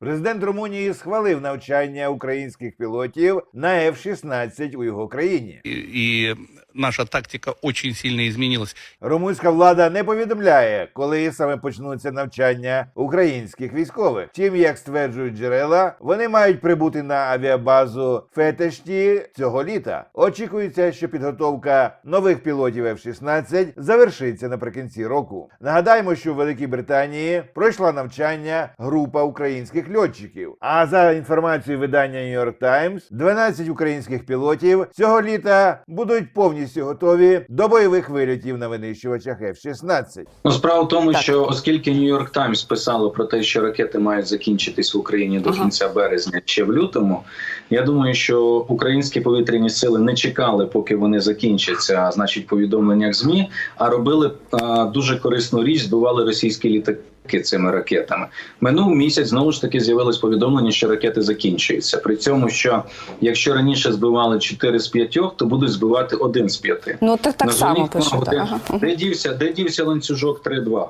Президент Румунії схвалив навчання українських пілотів на F-16 у його країні. І, и наша тактика очень сильно изменилась. Румунська влада не повідомляє, коли саме почнуться навчання українських військових. Втім, як стверджують джерела, вони мають прибути на авіабазу Фетешті цього літа. Очікується, що підготовка нових пілотів F-16 завершиться наприкінці року. Нагадаємо, що в Великій Британії пройшла навчання група українських льотчиків. А за інформацією видання New York Times, 12 українських пілотів цього літа будуть повністю готові до бойових вильотів на винищувачах F-16. Ну, справа в тому, Так. що оскільки Нью-Йорк Таймс писало про те, що ракети мають закінчитись в Україні до Ага. кінця березня ще в лютому, я думаю, що українські повітряні сили не чекали, поки вони закінчаться, значить, повідомленнях змі, а робили а, дуже корисну річ, збивали російські літаки. Цими ракетами минув місяць знову ж таки з'явилось повідомлення, що ракети закінчуються. При цьому, що якщо раніше збивали 4 з 5, то будуть збивати один з 5. Ну так так само пишете. Ага. де дівся, де дівся ланцюжок 3-2?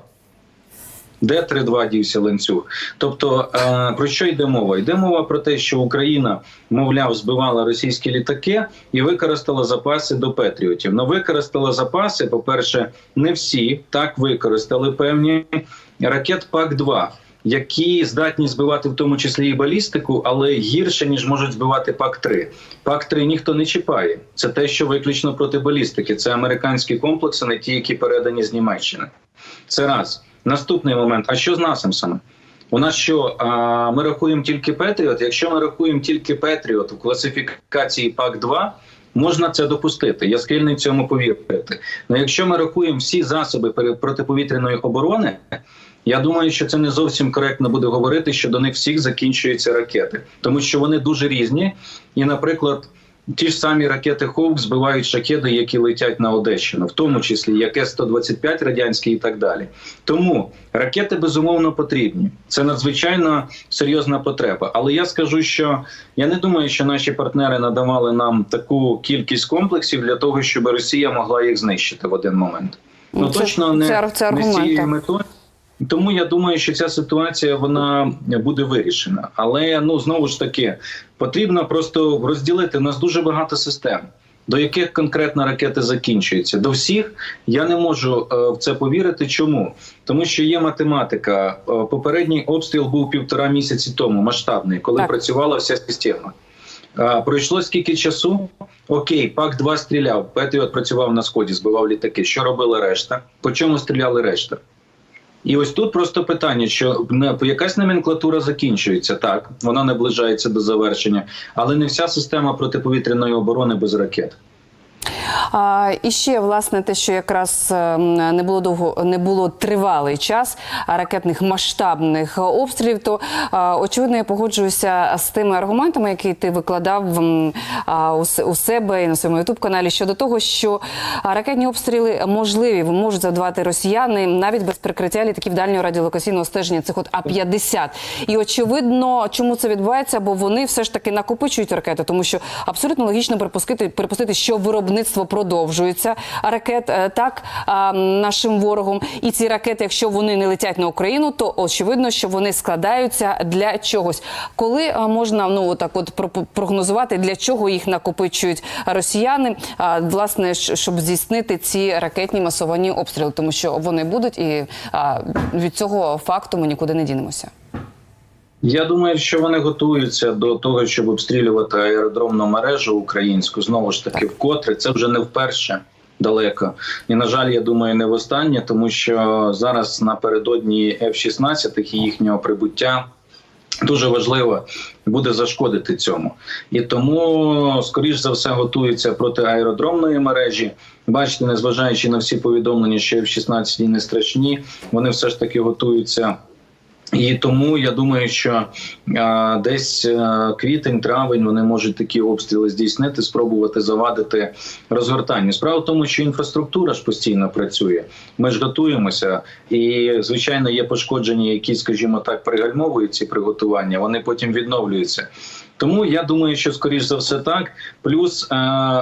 Де 3-2 дівся ланцюг? Тобто е, про що йде мова? Йде мова про те, що Україна, мовляв, збивала російські літаки і використала запаси до Петріотів. Ну використала запаси. По перше, не всі так використали певні ракет ПАК-2. Які здатні збивати в тому числі і балістику, але гірше ніж можуть збивати ПАК-3. ПАК-3 ніхто не чіпає. Це те, що виключно проти балістики. Це американські комплекси, не ті, які передані з Німеччини. Це раз. Наступний момент. А що з насамсами? У нас що ми рахуємо тільки Петріот? Якщо ми рахуємо тільки Петріот в класифікації ПАК-2, можна це допустити. Я схильний цьому повірити. Але якщо ми рахуємо всі засоби протиповітряної оборони, я думаю, що це не зовсім коректно буде говорити, що до них всіх закінчуються ракети, тому що вони дуже різні. І, наприклад, ті ж самі ракети Ховк збивають шахеди, які летять на Одещину, в тому числі як С-125 радянський і так далі. Тому ракети безумовно потрібні. Це надзвичайно серйозна потреба. Але я скажу, що я не думаю, що наші партнери надавали нам таку кількість комплексів для того, щоб Росія могла їх знищити в один момент. Ну, Ну, це- точно не, це- це не з цією метою. Тому я думаю, що ця ситуація вона буде вирішена. Але ну знову ж таки потрібно просто розділити. У нас дуже багато систем. До яких конкретно ракети закінчуються? До всіх я не можу е, в це повірити. Чому? Тому що є математика. Е, попередній обстріл був півтора місяці тому, масштабний, коли Так. працювала вся система. А, пройшло скільки часу? Окей, пак 2 стріляв. Петріот працював на сході, збивав літаки. Що робила решта? По чому стріляли решта? І ось тут просто питання, що не- якась номенклатура закінчується, так вона наближається до завершення, але не вся система протиповітряної оборони без ракет. І ще власне те, що якраз ем, не було довго, не було тривалий час ракетних масштабних обстрілів, то очевидно я погоджуюся з тими аргументами, які ти викладав а, у, себе і на своєму ютуб каналі щодо того, що ракетні обстріли можливі, можуть завдавати росіяни навіть без прикриття літаків дальнього радіолокаційного стеження цих от А-50. І очевидно, чому це відбувається, бо вони все ж таки накопичують ракети, тому що абсолютно логічно припустити, припустити, що виробництво продовжується ракет е, так нашим ворогом. І ці ракети, якщо вони не летять на Україну, то очевидно, що вони складаються для чогось. Коли е, можна ну отак, от про- прогнозувати, для чого їх накопичують росіяни, власне, щоб здійснити ці ракетні масовані обстріли, тому що вони будуть, і від цього факту ми нікуди не дінемося. Я думаю, що вони готуються до того, щоб обстрілювати аеродромну мережу українську. Знову ж таки, вкотре це вже не вперше. Далеко і на жаль, я думаю, не востаннє, тому що зараз напередодні F-16 і їхнього прибуття дуже важливо буде зашкодити цьому, і тому, скоріш за все, готуються проти аеродромної мережі. Бачите, незважаючи на всі повідомлення, що F-16 не страшні, вони все ж таки готуються. І тому я думаю, що а, десь а, квітень, травень вони можуть такі обстріли здійснити, спробувати завадити розгортання. Справа в тому, що інфраструктура ж постійно працює. Ми ж готуємося, і звичайно є пошкодження, які, скажімо так, пригальмовують ці приготування. Вони потім відновлюються. Тому я думаю, що скоріш за все так. Плюс е,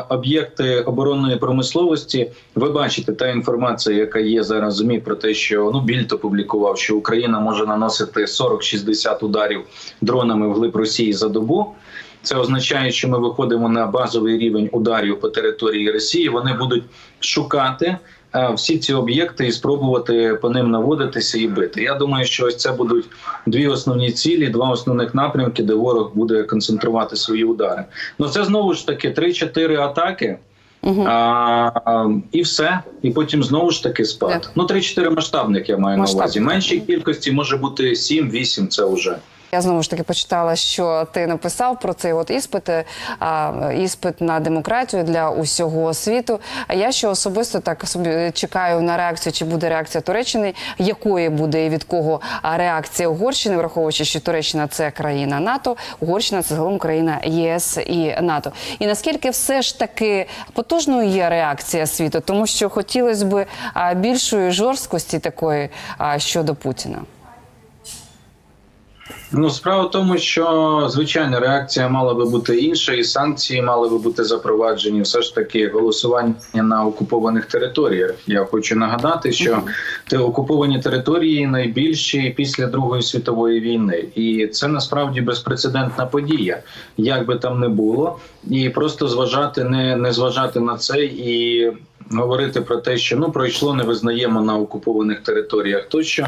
об'єкти оборонної промисловості. Ви бачите та інформація, яка є зараз ЗМІ про те, що ну Більд опублікував, що Україна може наносити 40-60 ударів дронами вглиб Росії за добу. Це означає, що ми виходимо на базовий рівень ударів по території Росії. Вони будуть шукати всі ці об'єкти і спробувати по ним наводитися і бити. Я думаю, що ось це будуть дві основні цілі, два основних напрямки, де ворог буде концентрувати свої удари. Ну це знову ж таки 3-4 атаки. А, а, і все, і потім знову ж таки спад. Так. Ну 3-4 масштабних я маю Масштаб. на увазі. Меншій кількості може бути 7-8, Це вже. Я знову ж таки почитала, що ти написав про цей от іспит, а, іспит на демократію для усього світу. А я ще особисто так собі чекаю на реакцію, чи буде реакція Туреччини, якої буде і від кого реакція Угорщини, враховуючи, що Туреччина це країна НАТО, Угорщина це загалом країна ЄС і НАТО. І наскільки все ж таки потужною є реакція світу, тому що хотілося б більшої жорсткості такої щодо Путіна. Ну, справа в тому, що звичайно реакція мала би бути інша, і санкції мали би бути запроваджені. Все ж таки голосування на окупованих територіях. Я хочу нагадати, що те окуповані території найбільші після Другої світової війни, і це насправді безпрецедентна подія, як би там не було, і просто зважати не, не зважати на це і. Говорити про те, що ну пройшло, не визнаємо на окупованих територіях. Тощо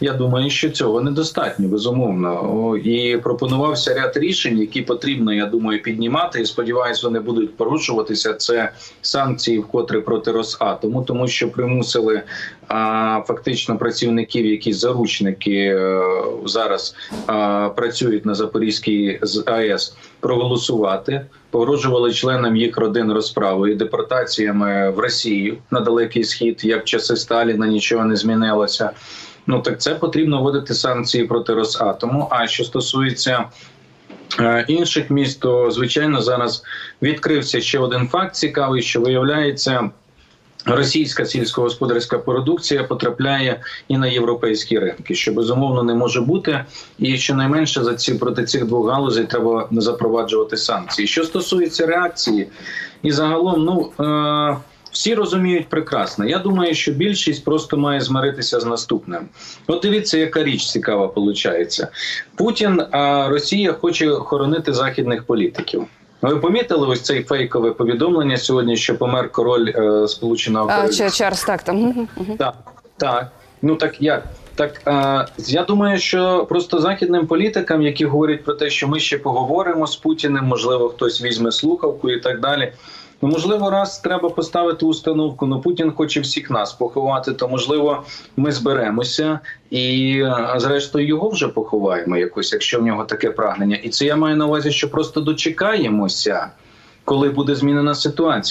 я думаю, що цього недостатньо, безумовно. І пропонувався ряд рішень, які потрібно, я думаю, піднімати. І сподіваюся, вони будуть порушуватися. Це санкції вкотре проти Росатому, тому що примусили фактично працівників, які заручники е, зараз працюють на Запорізькій АЕС, проголосувати. Погрожували членам їх родин розправою, депортаціями в Росію на далекий схід, як в часи Сталіна нічого не змінилося. Ну так це потрібно вводити санкції проти Росатому. А що стосується е, інших міст, то звичайно зараз відкрився ще один факт цікавий, що виявляється. Російська сільськогосподарська продукція потрапляє і на європейські ринки, що безумовно не може бути. І щонайменше за ці проти цих двох галузей треба запроваджувати санкції. Що стосується реакції, і загалом, ну е- всі розуміють прекрасно. Я думаю, що більшість просто має змиритися з наступним. От дивіться, яка річ цікава виходить. Путін, а Росія хоче хоронити західних політиків. Ви помітили ось цей фейкове повідомлення сьогодні, що помер король е, Сполученого А, Королівства? Чарльз, так там. Так, так. Ну так як? Так е, я думаю, що просто західним політикам, які говорять про те, що ми ще поговоримо з Путіним, можливо, хтось візьме слухавку і так далі. Ну, можливо, раз треба поставити установку. Ну Путін хоче всіх нас поховати, то можливо ми зберемося і зрештою його вже поховаємо якось, якщо в нього таке прагнення. І це я маю на увазі, що просто дочекаємося, коли буде змінена ситуація.